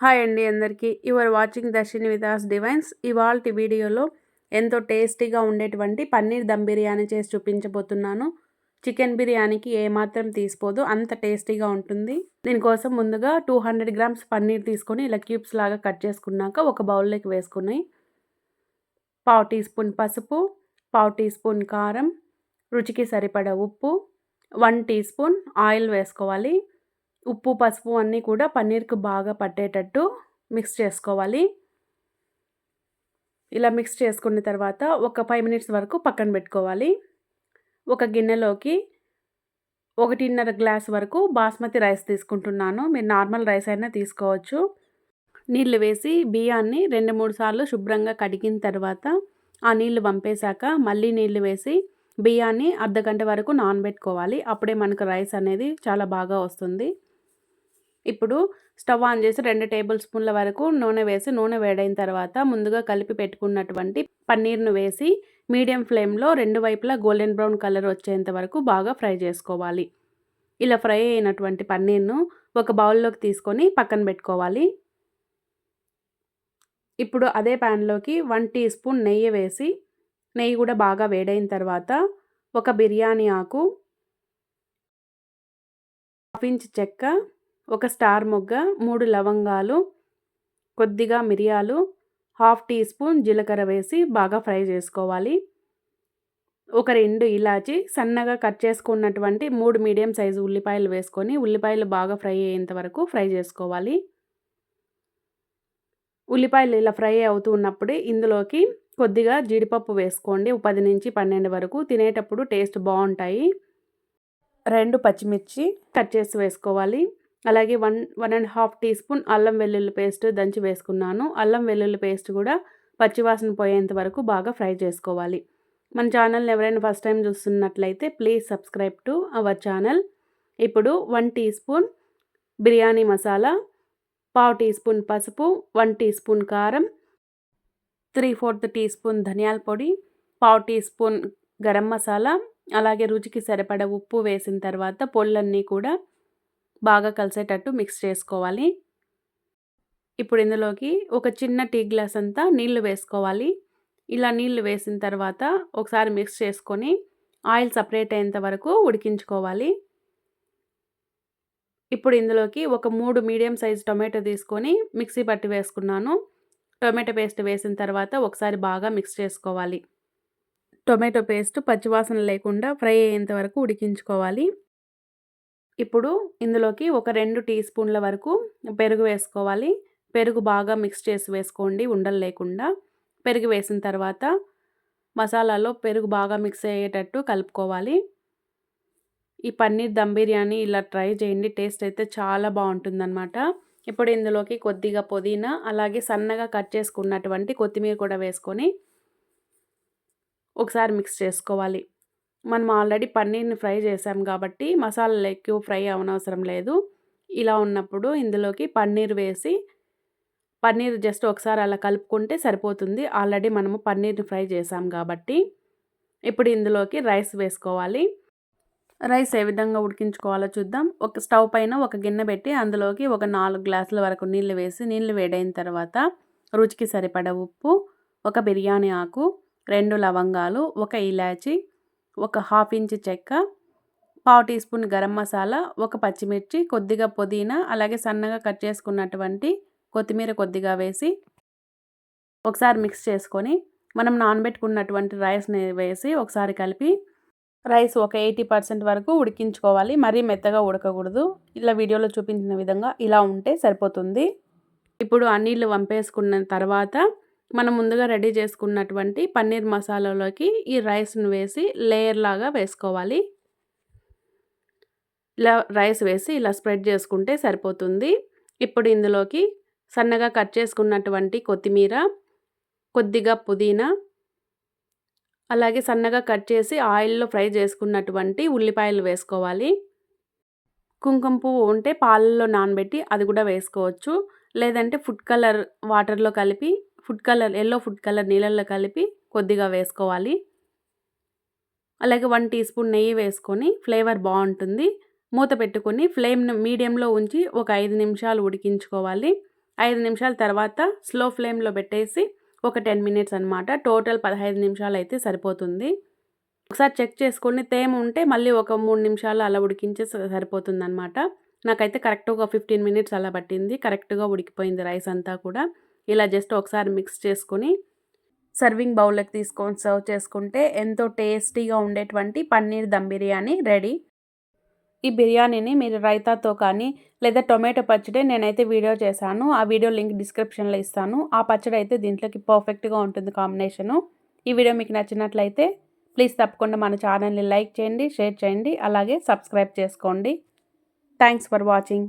Hi అండి అందరికీ. Your watching Darshini విదాస్ డివైన్స్. ఇవాళ వీడియోలో ఎంతో టేస్టీగా ఉండేటువంటి పన్నీర్ దమ్ బిర్యానీ చేసి చూపించబోతున్నాను. చికెన్ బిర్యానీకి ఏమాత్రం తీసిపోదు అంత టేస్టీగా ఉంటుంది. దీనికోసం ముందుగా టూ హండ్రెడ్ గ్రామ్స్ పన్నీర్ తీసుకొని ఇలా క్యూబ్స్ లాగా కట్ చేసుకున్నాక ఒక బౌల్లోకి వేసుకుని పావు టీ స్పూన్ పసుపు పావు టీ స్పూన్ కారం రుచికి సరిపడ ఉప్పు వన్ టీ స్పూన్ ఆయిల్ వేసుకోవాలి. ఉప్పు పసుపు అన్నీ కూడా పన్నీర్కి బాగా పట్టేటట్టు మిక్స్ చేసుకోవాలి. ఇలా మిక్స్ చేసుకున్న తర్వాత ఒక ఫైవ్ మినిట్స్ వరకు పక్కన పెట్టుకోవాలి. ఒక గిన్నెలోకి ఒకటిన్నర గ్లాస్ వరకు బాస్మతి రైస్ తీసుకుంటున్నాను. మీరు నార్మల్ రైస్ అయినా తీసుకోవచ్చు. నీళ్ళు వేసి బియ్యాన్ని రెండు మూడు సార్లు శుభ్రంగా కడిగిన తర్వాత ఆ నీళ్ళు పంపేశాక మళ్ళీ నీళ్ళు వేసి బియ్యాన్ని అర్ధగంట వరకు నానబెట్టుకోవాలి. అప్పుడే మనకు రైస్ అనేది చాలా బాగా వస్తుంది. ఇప్పుడు స్టవ్ ఆన్ చేసి రెండు టేబుల్ స్పూన్ల వరకు నూనె వేసి నూనె వేడైన తర్వాత ముందుగా కలిపి పెట్టుకున్నటువంటి పన్నీర్ను వేసి మీడియం ఫ్లేమ్లో రెండు వైపులా గోల్డెన్ బ్రౌన్ కలర్ వచ్చేంత వరకు బాగా ఫ్రై చేసుకోవాలి. ఇలా ఫ్రై అయినటువంటి పన్నీర్ను ఒక బౌల్లోకి తీసుకొని పక్కన పెట్టుకోవాలి. ఇప్పుడు అదే ప్యాన్లోకి వన్ టీ స్పూన్ నెయ్యి వేసి నెయ్యి కూడా బాగా వేడైన తర్వాత ఒక బిర్యానీ ఆకు హాఫ్ ఇంచ్ చెక్క ఒక స్టార్ మొగ్గ మూడు లవంగాలు కొద్దిగా మిరియాలు హాఫ్ టీ స్పూన్ జీలకర్ర వేసి బాగా ఫ్రై చేసుకోవాలి. ఒక రెండు ఇలాచి సన్నగా కట్ చేసుకున్నటువంటి మూడు మీడియం సైజు ఉల్లిపాయలు వేసుకొని ఉల్లిపాయలు బాగా ఫ్రై అయ్యేంత వరకు ఫ్రై చేసుకోవాలి. ఉల్లిపాయలు ఇలా ఫ్రై అవుతూ ఉన్నప్పుడే ఇందులోకి కొద్దిగా జీడిపప్పు వేసుకోండి. పది నుంచి పన్నెండు వరకు తినేటప్పుడు టేస్ట్ బాగుంటాయి. రెండు పచ్చిమిర్చి కట్ చేసి వేసుకోవాలి. అలాగే one one and half teaspoon అల్లం వెల్లుల్లి పేస్ట్ దంచి వేసుకున్నాను. అల్లం వెల్లుల్లి పేస్ట్ కూడా పచ్చివాసన పోయేంత వరకు బాగా ఫ్రై చేసుకోవాలి. మన ఛానల్ని ఎవరైనా ఫస్ట్ టైం చూస్తున్నట్లయితే please subscribe to our channel. ఇప్పుడు one teaspoon biryani masala పావు టీ స్పూన్ పసుపు వన్ టీ స్పూన్ కారం త్రీ ఫోర్త్ టీ స్పూన్ ధనియాల పొడి పావు టీ స్పూన్ గరం మసాలా అలాగే రుచికి సరిపడ ఉప్పు వేసిన తర్వాత పొళ్ళన్నీ కూడా బాగా కలిసేటట్టు మిక్స్ చేసుకోవాలి. ఇప్పుడు ఇందులోకి ఒక చిన్న టీ గ్లాస్ అంతా నీళ్ళు వేసుకోవాలి. ఇలా నీళ్ళు వేసిన తర్వాత ఒకసారి మిక్స్ చేసుకొని ఆయిల్ సపరేట్ అయ్యేంత వరకు ఉడికించుకోవాలి. ఇప్పుడు ఇందులోకి ఒక మూడు మీడియం సైజ్ టొమాటో తీసుకొని మిక్సీ పట్టి వేసుకున్నాను. టొమాటో పేస్ట్ వేసిన తర్వాత ఒకసారి బాగా మిక్స్ చేసుకోవాలి. టొమాటో పేస్ట్ పచ్చివాసన లేకుండా ఫ్రై అయ్యేంత వరకు ఉడికించుకోవాలి. ఇప్పుడు ఇందులోకి ఒక రెండు టీ స్పూన్ల వరకు పెరుగు వేసుకోవాలి. పెరుగు బాగా మిక్స్ చేసి వేసుకోండి ఉండలు లేకుండా. పెరుగు వేసిన తర్వాత మసాలాలో పెరుగు బాగా మిక్స్ అయ్యేటట్టు కలుపుకోవాలి. ఈ పన్నీర్ దమ్ బిర్యానీ ఇలా ట్రై చేయండి టేస్ట్ అయితే చాలా బాగుంటుందన్నమాట. ఇప్పుడు ఇందులోకి కొద్దిగా పుదీనా అలాగే సన్నగా కట్ చేసుకున్నటువంటి కొత్తిమీర కూడా వేసుకొని ఒకసారి మిక్స్ చేసుకోవాలి. మనం ఆల్రెడీ పన్నీర్ని ఫ్రై చేసాం కాబట్టి మసాలాలు ఎక్కువ ఫ్రై అవనవసరం లేదు. ఇలా ఉన్నప్పుడు ఇందులోకి పన్నీర్ వేసి పన్నీర్ జస్ట్ ఒకసారి అలా కలుపుకుంటే సరిపోతుంది. ఆల్రెడీ మనము పన్నీర్ని ఫ్రై చేసాం కాబట్టి ఇప్పుడు ఇందులోకి రైస్ వేసుకోవాలి. రైస్ ఏ విధంగా ఉడికించుకోవాలో చూద్దాం. ఒక స్టవ్ పైన ఒక గిన్నె పెట్టి అందులోకి ఒక నాలుగు గ్లాసుల వరకు నీళ్ళు వేసి నీళ్ళు వేడైన తర్వాత రుచికి సరిపడ ఉప్పు ఒక బిర్యానీ ఆకు రెండు లవంగాలు ఒక ఇలాచి ఒక హాఫ్ ఇంచ్ చెక్క పావు టీ స్పూన్ గరం మసాలా ఒక పచ్చిమిర్చి కొద్దిగా పుదీనా అలాగే సన్నగా కట్ చేసుకున్నటువంటి కొత్తిమీర కొద్దిగా వేసి ఒకసారి మిక్స్ చేసుకొని మనం నానబెట్టుకున్నటువంటి రైస్ని వేసి ఒకసారి కలిపి రైస్ ఒక ఎయిటీ పర్సెంట్ వరకు ఉడికించుకోవాలి. మరీ మెత్తగా ఉడకకూడదు. ఇలా వీడియోలో చూపించిన విధంగా ఇలా ఉంటే సరిపోతుంది. ఇప్పుడు ఆ నీళ్ళు వంపేసుకున్న తర్వాత మనం ముందుగా రెడీ చేసుకున్నటువంటి పన్నీర్ మసాలాలోకి ఈ రైస్ను వేసి లేయర్ లాగా వేసుకోవాలి. ఇలా రైస్ వేసి ఇలా స్ప్రెడ్ చేసుకుంటే సరిపోతుంది. ఇప్పుడు ఇందులోకి సన్నగా కట్ చేసుకున్నటువంటి కొత్తిమీర కొద్దిగా పుదీనా అలాగే సన్నగా కట్ చేసి ఆయిల్లో ఫ్రై చేసుకున్నటువంటి ఉల్లిపాయలు వేసుకోవాలి. కుంకుమ పువ్వు ఉంటే పాలల్లో నానబెట్టి అది కూడా వేసుకోవచ్చు. లేదంటే ఫుడ్ కలర్ వాటర్లో కలిపి food colour yellow food colour నీళ్ళల్లో కలిపి కొద్దిగా వేసుకోవాలి. అలాగే వన్ టీ స్పూన్ నెయ్యి వేసుకొని ఫ్లేవర్ బాగుంటుంది. మూత పెట్టుకొని ఫ్లేమ్ను మీడియంలో ఉంచి ఒక ఐదు నిమిషాలు ఉడికించుకోవాలి. ఐదు నిమిషాల తర్వాత స్లో ఫ్లేమ్లో పెట్టేసి ఒక టెన్ మినిట్స్ అనమాట టోటల్ పదహైదు నిమిషాలు అయితే సరిపోతుంది. ఒకసారి చెక్ చేసుకొని తేమ ఉంటే మళ్ళీ ఒక మూడు నిమిషాలు అలా ఉడికించే సరిపోతుంది అనమాట నాకైతే కరెక్ట్గా ఒక ఫిఫ్టీన్ మినిట్స్ అలా పట్టింది. కరెక్ట్గా ఉడికిపోయింది రైస్ అంతా కూడా. ఇలా జస్ట్ ఒకసారి మిక్స్ చేసుకొని సర్వింగ్ బౌల్లోకి తీసుకొని సర్వ్ చేసుకుంటే ఎంతో టేస్టీగా ఉండేటువంటి పన్నీర్ దమ్ బిర్యానీ రెడీ. ఈ బిర్యానీని మీరు రైతాతో కానీ లేదా టొమాటో పచ్చడి నేనైతే వీడియో చేశాను ఆ వీడియో లింక్ డిస్క్రిప్షన్లో ఇస్తాను. ఆ పచ్చడి అయితే దీంట్లోకి పర్ఫెక్ట్గా ఉంటుంది కాంబినేషను. ఈ వీడియో మీకు నచ్చినట్లయితే ప్లీజ్ తప్పకుండా మన ఛానల్ని లైక్ చేయండి షేర్ చేయండి అలాగే సబ్స్క్రైబ్ చేసుకోండి. Thanks for watching.